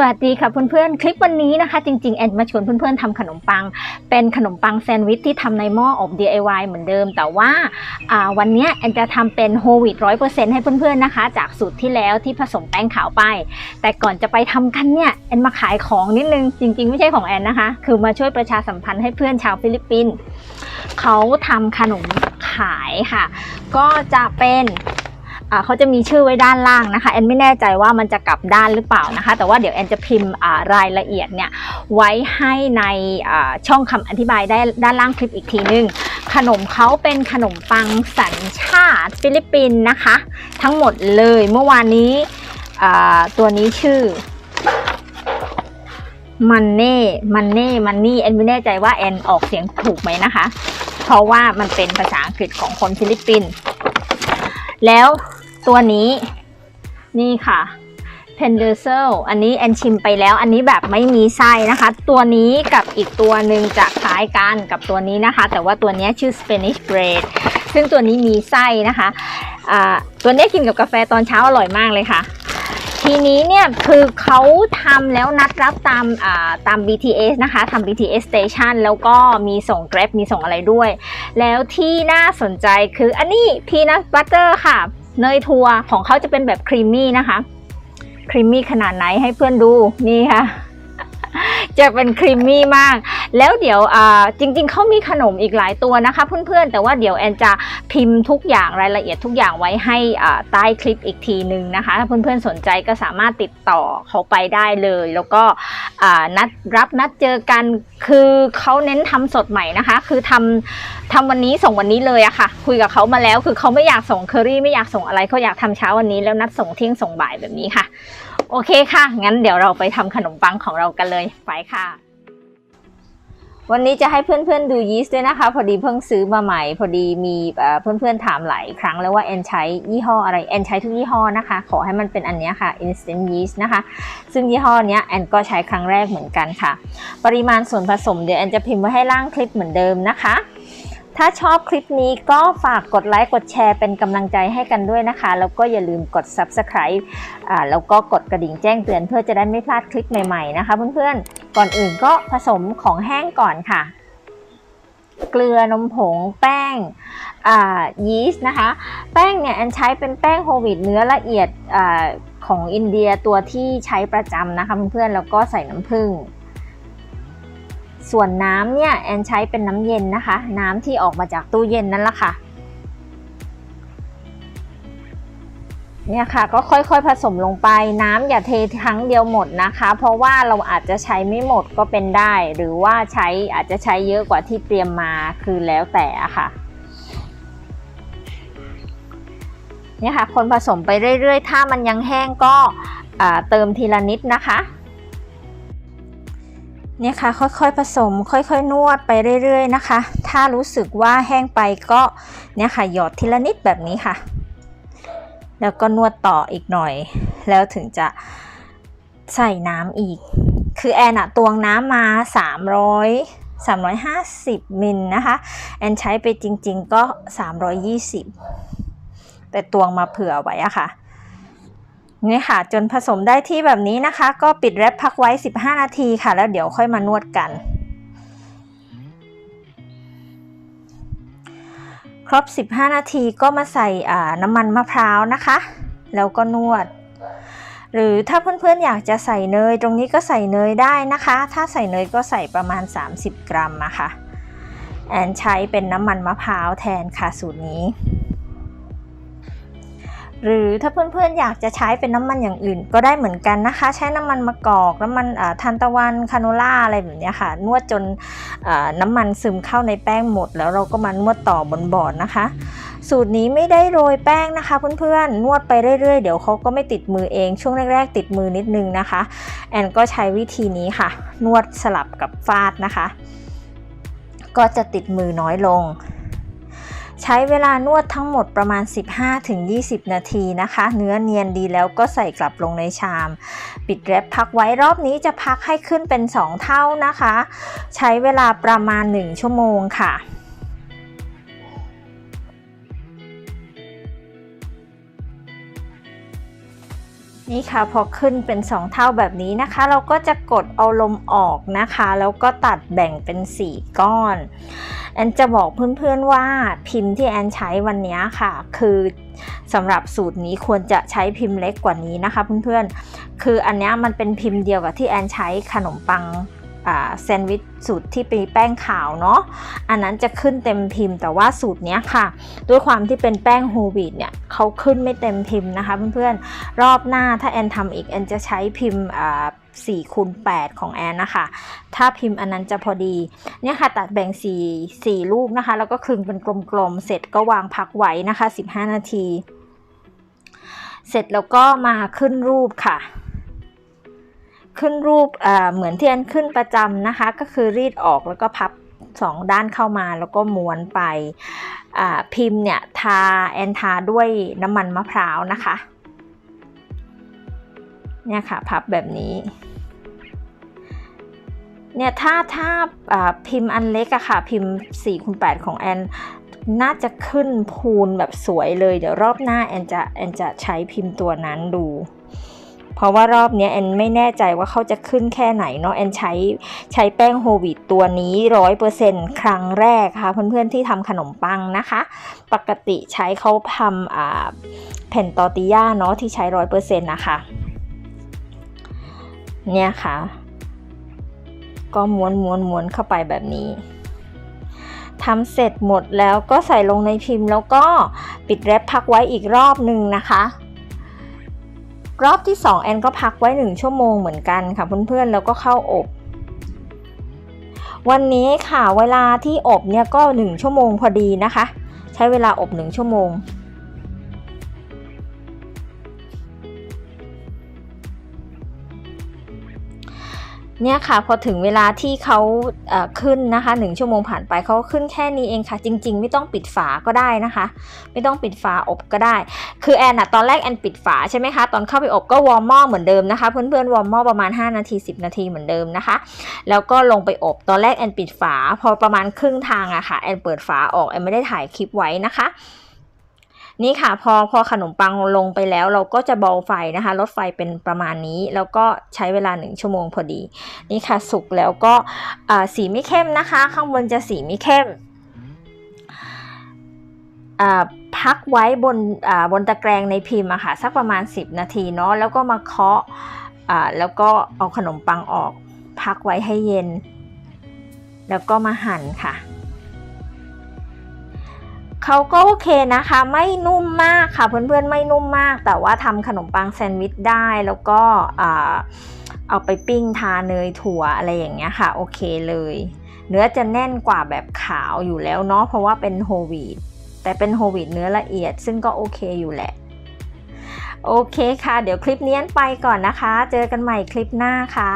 สวัสดีค่ะเพื่อนๆ คลิปวันนี้นะคะ จริงๆ แอนมาชวนเพื่อนๆทำขนมปัง เป็นขนมปังแซนด์วิชที่ทำในหม้ออบ DIY เหมือนเดิม แต่ว่าวันนี้แอนจะทำเป็นโฮลวีตร้อยเปอร์เซ็นต์ให้เพื่อนๆนะคะ จากสูตรที่แล้วที่ผสมแป้งขาวไป แต่ก่อนจะไปทำกันเนี่ยแอนมาขายของนิดนึง จริงๆ ไม่ใช่ของแอนนะคะ คือมาช่วยประชาสัมพันธ์ให้เพื่อนชาวฟิลิปปินส์เขาทำขนมขายค่ะ ก็จะเป็น เขาจะมีชื่อไว้ด้านล่างนะคะแอนไม่แน่ใจว่ามันจะกลับด้านหรือเปล่านะคะ แต่ว่าเดี๋ยวแอนจะพิมพ์รายละเอียดเนี่ยไว้ให้ในช่องคำอธิบายได้ด้านล่างคลิปอีกทีนึง ขนมเขาเป็นขนมปังสัญชาติฟิลิปปินส์นะคะ ทั้งหมดเลยเมื่อวานนี้ตัวนี้ชื่อมันเน่มันเน่มันนี่แอนไม่แน่ใจว่าแอนออกเสียงถูกไหมนะคะ เพราะว่ามันเป็นภาษาอังกฤษของคนฟิลิปปินส์แล้ว ตัวนี้นี่ค่ะ p e n d e r s e l อันนี้แอนชิมไปแล้ว อันนี้แบบไม่มีไส้นะคะ ตัวนี้กับอีกตัวหนึ่งจะคล้ายกันกับตัวนี้นะคะ แต่ว่าตัวนี้ชื่อ Spanish bread ซึ่งตัวนี้มีไส้นะคะอ่าตัวนี้กินกับกาแฟตอนเช้าอร่อยมากเลยค่ะ ทีนี้เนี่ยคือเขาทำแล้วนัดรับตามอ่าตาม BTS นะคะทำ BTS station แล้วก็มีส่ง Grab มีส่งอะไรด้วย แล้วที่น่าสนใจคืออันนี้พีนัทบัตเตอร์ค่ะ เนยทัวของเขาจะเป็นแบบครีมมี่นะคะ ครีมมี่ขนาดไหนให้เพื่อนดูนี่ค่ะ จะเป็นครีมมี่มาก แล้วเดี๋ยวจริง ๆเขามีขนมอีกหลายตัวนะคะ เพื่อนๆ แต่ว่าเดี๋ยวแอนจะพิมพ์ทุกอย่างรายละเอียดทุกอย่างไว้ให้ใต้คลิปอีกทีหนึ่งนะคะ ถ้าเพื่อนๆ สนใจก็สามารถติดต่อเขาไปได้เลย แล้วก็นัดรับนัดเจอกันคือเขาเน้นทำสดใหม่นะคะ คือทำทำวันนี้ส่งวันนี้เลยอะค่ะ คุยกับเขามาแล้วคือเขาไม่อยากส่งเคอรี่ไม่อยากส่งอะไรเขาอยากทำเช้าวันนี้แล้วนัดส่งเที่ยงส่งบ่ายแบบนี้ค่ะ โอเคค่ะ งั้นเดี๋ยวเราไปทำขนมปังของเรากันเลยไปค่ะ วันนี้จะให้เพื่อนๆดูยีสต์ด้วยนะคะ พอดีเพิ่งซื้อมาใหม่ พอดีมีเพื่อนๆถามหลายครั้งแล้วว่าแอนใช้ยี่ห้ออะไรแอนใช้ทุกยี่ห้อนะคะ ขอให้มันเป็นอันนี้ค่ะ instant yeast นะคะ ซึ่งยี่ห้อเนี้ยแอนก็ใช้ครั้งแรกเหมือนกันค่ะ ปริมาณส่วนผสมเดี๋ยวแอนจะพิมพ์ไว้ให้ล่างคลิปเหมือนเดิมนะคะ ถ้าชอบคลิปนี้ก็ฝากกดไลค์กดแชร์เป็นกำลังใจให้กันด้วยนะคะ แล้วก็อย่าลืมกด Subscribe อ่าแล้วก็กดกระดิ่งแจ้งเตือนเพื่อจะได้ไม่พลาดคลิปใหม่ๆนะคะ เพื่อนๆ ก่อนอื่นก็ผสมของแห้งก่อนค่ะ เกลือนมผงแป้งยีสต์นะคะ แป้งเนี่ยแอนใช้เป็นแป้งโฮวีตเนื้อละเอียดอาของอินเดียตัวที่ใช้ประจำนะคะเพื่อนๆแล้วก็ใส่น้ำผึ้ง ส่วนน้ำเนี่ยแอนใช้เป็นน้ำเย็นนะคะ น้ำที่ออกมาจากตู้เย็นนั่นแหละค่ะเนี่ยค่ะก็ค่อยๆผสมลงไปน้ำอย่าเทครั้งเดียวหมดนะคะ เพราะว่าเราอาจจะใช้ไม่หมดก็เป็นได้ หรือว่าใช้อาจจะใช้เยอะกว่าที่เตรียมมาคือแล้วแต่ค่ะเนี่ยค่ะคนผสมไปเรื่อยๆ ถ้ามันยังแห้งก็เติมทีละนิดนะคะ เนี่ยค่ะค่อยๆผสม ค่อยๆ นวดไปเรื่อยๆนะคะ ถ้ารู้สึกว่าแห้งไปก็เนี่ยค่ะหยอดทีละนิดแบบนี้ค่ะ แล้วก็นวดต่ออีกหน่อย แล้วถึงจะใส่น้ำอีก คือแอนอะตวงน้ำมา 300 350 มิลนะคะ แอนใช้ไปจริงๆก็ 320 แต่ตวงมาเผื่อไว้อะค่ะ นี่ค่ะ จนผสมได้ที่แบบนี้นะคะ ก็ปิดแรปพักไว้ 15 นาทีค่ะ แล้วเดี๋ยวค่อยมานวดกัน ครบ 15 นาทีก็มาใส่น้ำมันมะพร้าวนะคะ แล้วก็นวด หรือถ้าเพื่อนๆอยากจะใส่เนย ตรงนี้ก็ใส่เนยได้นะคะ ถ้าใส่เนยก็ใส่ประมาณ 30 กรัมอะคะแอนใช้เป็นน้ำมันมะพร้าวแทนค่ะสูตรนี้ หรือถ้าเพื่อนๆอยากจะใช้เป็นน้ำมันอย่างอื่น ก็ได้เหมือนกันนะคะ ใช้น้ำมันมะกอกน้ำมันทานตะวันคาโนล่าอะไรแบบนี้ค่ะ นวดจนน้ำมันซึมเข้าในแป้งหมด แล้วเราก็มานวดต่อบนบอร์ดนะคะ สูตรนี้ไม่ได้โรยแป้งนะคะ เพื่อนๆนวดไปเรื่อยๆ เดี๋ยวเขาก็ไม่ติดมือเองช่วงแรกๆ ติดมือนิดนึงนะคะ แอนก็ใช้วิธีนี้ค่ะ นวดสลับกับฟาดนะคะ ก็จะติดมือน้อยลง ใช้เวลานวดทั้งหมดประมาณ 15-20 นาทีนะคะ เนื้อเนียนดีแล้วก็ใส่กลับลงในชาม ปิดแรปพักไว้รอบนี้จะพักให้ขึ้นเป็น 2 เท่านะคะ ใช้เวลาประมาณ 1 ชั่วโมงค่ะนี่ค่ะพอขึ้นเป็น 2 เท่าแบบนี้นะคะ เราก็จะกดเอาลมออกนะคะ แล้วก็ตัดแบ่งเป็น 4 ก้อน แอนจะบอกเพื่อนๆว่าพิมพ์ที่แอนใช้วันนี้ค่ะ คือสำหรับสูตรนี้ควรจะใช้พิมพ์เล็กกว่านี้นะคะเพื่อนๆ คืออันนี้มันเป็นพิมพ์เดียวกับที่แอนใช้ขนมปังแซนด์วิชสูตรที่เป็นแป้งขาวเนาะ อันนั้นจะขึ้นเต็มพิมพ์แต่ว่าสูตรนี้ค่ะ ด้วยความที่เป็นแป้งโฮวีตเนี่ยเขาขึ้นไม่เต็มพิมพ์นะคะเพื่อนๆ รอบหน้าถ้าแอนทำอีกแอนจะใช้พิมพ์ สี่คูณ8ของแอนนะคะ ถ้าพิมพ์อันนั้นจะพอดี เนี่ยค่ะตัดแบ่ง4 4ลูกนะคะ แล้วก็คลึงเป็นกลมๆ เสร็จก็วางพักไว้นะคะ 15 นาที เสร็จแล้วก็มาขึ้นรูปค่ะ ขึ้นรูปเหมือนที่แอนขึ้นประจำนะคะ ก็คือรีดออกแล้วก็พับสองด้านเข้ามาแล้วก็ม้วนไปพิมพ์เนี่ยทาแอนทาด้วยน้ำมันมะพร้าวนะคะ เนี่ยค่ะ พับแบบนี้ เนี่ยถ้าถ้าพิมพ์อันเล็กอะค่ะ พิมพ์4คูณ8ของแอนน่าจะขึ้นพูนแบบสวยเลย เดี๋ยวรอบหน้าแอนจะแอนจะใช้พิมพ์ตัวนั้นดู เพราะว่ารอบนี้แอนไม่แน่ใจว่าเขาจะขึ้นแค่ไหนเนาะแอนใช้ใช้แป้งโฮวิตตัวนี้ร้อยเปอร์เซ็นครั้งแรกค่ะ เพื่อนๆที่ทำขนมปังนะคะ ปกติใช้เขาทำแผ่นตอร์ติย่าเนาะที่ใช้ร้อยเปอร์เซ็นต์นะคะ เนี่ยค่ะ ก็ม้วนม้วนม้วนเข้าไปแบบนี้ทำเสร็จหมดแล้วก็ใส่ลงในพิมพ์ แล้วก็ปิดแรปพักไว้อีกรอบหนึ่งนะคะ รอบที่ 2 แอนก็พักไว้ 1 ชั่วโมงเหมือนกันค่ะเพื่อนๆแล้วก็เข้าอบ วันนี้ค่ะเวลาที่อบเนี่ยก็ 1 ชั่วโมงพอดีนะคะ ใช้เวลาอบ 1 ชั่วโมง เนี่ยค่ะพอถึงเวลาที่เขาขึ้นนะคะหนึ่งชั่วโมงผ่านไปเขาขึ้นแค่นี้เองค่ะ จริง ๆ ไม่ต้องปิดฝาก็ได้นะคะ ไม่ต้องปิดฝาอบก็ได้ คือแอนอะตอนแรกแอนปิดฝาใช่ไหมคะตอนเข้าไปอบก็วอร์มหม้อเหมือนเดิมนะคะ เพื่อนๆวอร์มหม้อประมาณ 5 นาที 10 นาทีเหมือนเดิมนะคะ แล้วก็ลงไปอบตอนแรกแอนปิดฝา พอประมาณครึ่งทางอะค่ะแอนเปิดฝาออกแอนไม่ได้ถ่ายคลิปไว้นะคะ นี่ค่ะพอพอขนมปังลงไปแล้ว เราก็จะเบาไฟนะคะลดไฟเป็นประมาณนี้ แล้วก็ใช้เวลาหนึ่งชั่วโมงพอดี นี่ค่ะสุกแล้วก็สีไม่เข้มนะคะ ข้างบนจะสีไม่เข้มพักไว้บนบนตะแกรงในพิมพ์อะค่ะสักประมาณ 10 นาทีเนาะแล้วก็มาเคาะแล้วก็เอาขนมปังออก พักไว้ให้เย็น แล้วก็มาหั่นค่ะ เขาก็โอเคนะคะ ไม่นุ่มมากค่ะ เพื่อนๆไม่นุ่มมาก แต่ว่าทำขนมปังแซนด์วิชได้แล้วก็เอาไปปิ้งทาเนยถั่วอะไรอย่างเงี้ยค่ะ โอเคเลย เนื้อจะแน่นกว่าแบบขาวอยู่แล้วเนาะเพราะว่าเป็นโฮวีตแต่เป็นโฮวีตเนื้อละเอียด ซึ่งก็โอเคอยู่แหละโอเคค่ะ เดี๋ยวคลิปนี้ไปก่อนนะคะ เจอกันใหม่คลิปหน้าค่ะ